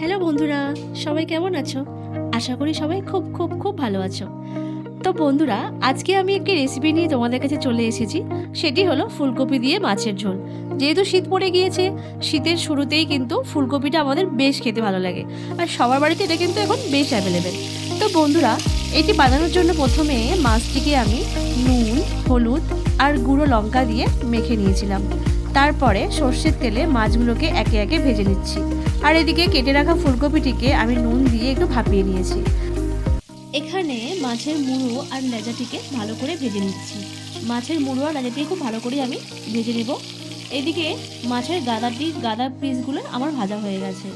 Hello বন্ধুরা, সবাই কেমন আছো? আশা করি সবাই খুব খুব খুব ভালো আছো। তো বন্ধুরা, আজকে আমি একটি রেসিপি নিয়ে তোমাদের কাছে চলে এসেছি। সেটি হলো ফুলকপি দিয়ে মাছের ঝোল। যেহেতু শীত পড়ে গিয়েছে, শীতের শুরুতেই কিন্তু ফুলকপিটা আমাদের বেশ খেতে ভালো লাগে। আর সবার বাড়িতে এটা কিন্তু এখন বেশ অ্যাভেলেবেল তো বন্ধুরা, এটি বানানোর জন্য প্রথমে মাছটিকে আমি নুন, হলুদ আর গুঁড়ো লঙ্কা দিয়ে মেখে নিয়েছিলাম। তারপরে সর্ষের তেলে মাছগুলোকে একে একে ভেজে নিচ্ছি। আর এদিকে কেটে রাখা ফুলকপিটিকে আমি নুন দিয়ে একটু ভাপিয়ে নিয়েছি। এখানে মাছের মুড়ো আর লেজাটিকে ভালো করে ভেজে নিচ্ছি। মাছের মুড়ো আর লেজাটিকে খুব ভালো করে আমি ভেজে নেব। এদিকে মাছের গাদাটি গাদা পিসগুলো আমার ভাজা হয়ে গেছে।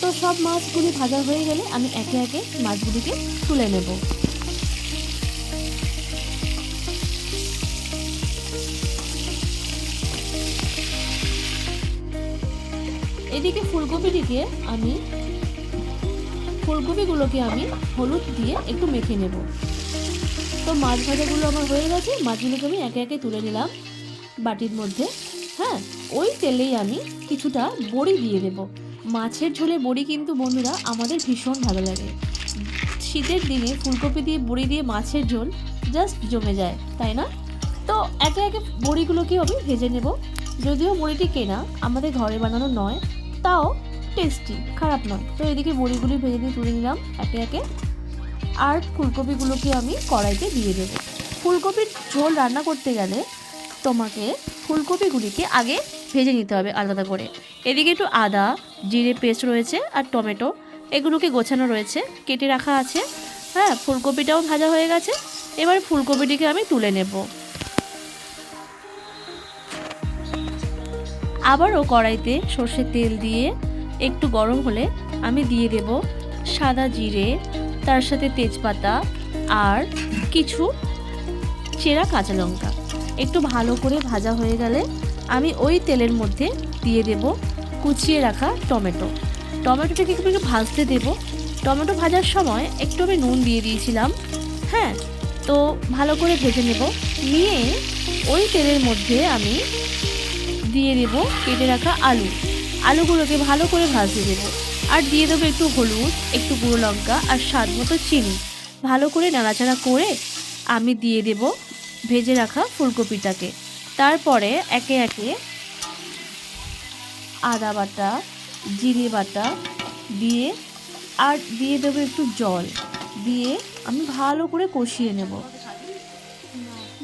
তো সব মাছগুলি ভাজা হয়ে গেলে আমি একে একে মাছগুলিকে তুলে নেব। এদিকে ফুলকপিটিকে আমি, ফুলকপিগুলোকে আমি হলুদ দিয়ে একটু মেখে নেব। তো মাছ ভাজাগুলো আমার হয়ে গেছে, মাছগুলোকে আমি একে একে তুলে নিলাম বাটির মধ্যে। হ্যাঁ ওই তেলেই আমি কিছুটা বড়ি দিয়ে দেব। মাছের ঝোলে বড়ি কিন্তু বন্ধুরা আমাদের ভীষণ ভালো লাগে। শীতের দিনে ফুলকপি দিয়ে, বড়ি দিয়ে মাছের ঝোল জাস্ট জমে যায়, তাই না? তো একে একে বড়িগুলোকেও আমি ভেজে নেব। যদিও বড়িটি কেনা আমাদের ঘরে বানানো নয় তাও টেস্টি খারাপ নয়। তো এদিকে বড়িগুলি ভেজে দিয়ে তুলে নিলাম একে একে। আর ফুলকপিগুলোকে আমি কড়াইতে দিয়ে দেব। ফুলকপির ঝোল রান্না করতে গেলে তোমাকে ফুলকপিগুলিকে আগে ভেজে নিতে হবে আলাদা করে। এদিকে একটু আদা, জিরে পেস্ট রয়েছে আর টমেটো, এগুলোকে গোছানো রয়েছে, কেটে রাখা আছে। হ্যাঁ ফুলকপিটাও ভাজা হয়ে গেছে। এবার ফুলকপিটিকে আমি তুলে নেব। আবারও কড়াইতে সর্ষের তেল দিয়ে একটু গরম হলে আমি দিয়ে দেব সাদা জিরে, তার সাথে তেজপাতা আর কিছু চেরা কাঁচা লঙ্কা। একটু ভালো করে ভাজা হয়ে গেলে আমি ওই তেলের মধ্যে দিয়ে দেব কুচিয়ে রাখা টমেটো। টমেটোটাকে একটু ভাজতে দেব। টমেটো ভাজার সময় একটু আমি নুন দিয়ে দিয়েছিলাম হ্যাঁ? তো ভালো করে ভেজে নেব। নিয়ে ওই তেলের মধ্যে আমি দিয়ে দেব কেটে রাখা আলু। আলুগুলোকে ভালো করে ভাজতে দেবো। আর দিয়ে দেবো একটু হলুদ, একটু গুঁড়ো লঙ্কা আর স্বাদ মতো চিনি। ভালো করে নাড়াচাড়া করে আমি দিয়ে দেব ভেজে রাখা ফুলকপিটাকে। তারপরে একে একে আদা বাটা, জিরে বাটা দিয়ে আর দিয়ে দেবো একটু জল। দিয়ে আমি ভালো করে কষিয়ে নেব।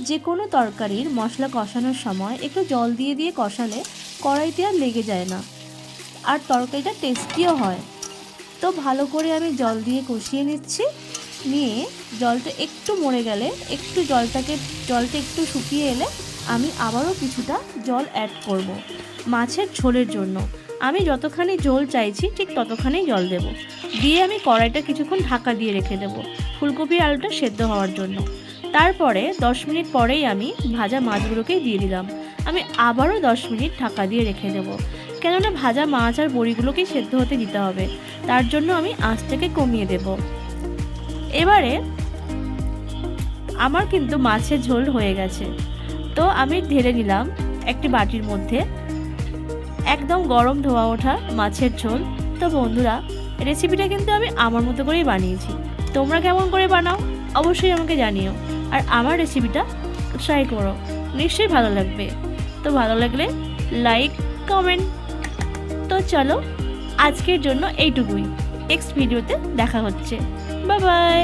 যে কোনো তরকারির মশলা কষানোর সময় একটু জল দিয়ে দিয়ে কষালে কড়াইতে আর লেগে যায় না। আর তরকারিটা টেস্টিও হয়। তো ভালো করে আমি জল দিয়ে কষিয়ে নিচ্ছি। নিয়ে জলটা একটু মরে গেলে, একটু জলটাকে, জলটা একটু শুকিয়ে এলে আমি আবারও কিছুটা জল অ্যাড করব। মাছের ঝোলের জন্য। আমি যতখানি ঝোল চাইছি ঠিক ততখানি জল দেব। দিয়ে আমি কড়াইটা কিছুক্ষণ ঢাকা দিয়ে রেখে দেবো। ফুলকপি আলুটা সেদ্ধ হওয়ার জন্য। তারপরে দশ মিনিট পরেই আমি ভাজা মাছগুলোকে দিয়ে দিলাম। আমি আবারও দশ মিনিট ঢাকা দিয়ে রেখে দেবো। কেননা ভাজা মাছ আর বড়িগুলোকেই সেদ্ধ হতে দিতে হবে। তার জন্য আমি আঁচটাকে কমিয়ে দেব। এবারে আমার কিন্তু মাছের ঝোল হয়ে গেছে। তো আমি ঢেলে নিলাম একটি বাটির মধ্যে একদম গরম ধোয়া ওঠা মাছের ঝোল। তো বন্ধুরা, রেসিপিটা কিন্তু আমি আমার মতো করেই বানিয়েছি। তোমরা কেমন করে বানাও? অবশ্যই আমাকে জানিও। আর আমার রেসিপিটা ট্রাই করো। নিশ্চয়ই ভালো লাগবে। তো ভালো লাগলে লাইক কমেন্ট তো চলো, আজকের জন্য এইটুকুই। নেক্সট ভিডিওতে দেখা হচ্ছে। Bye bye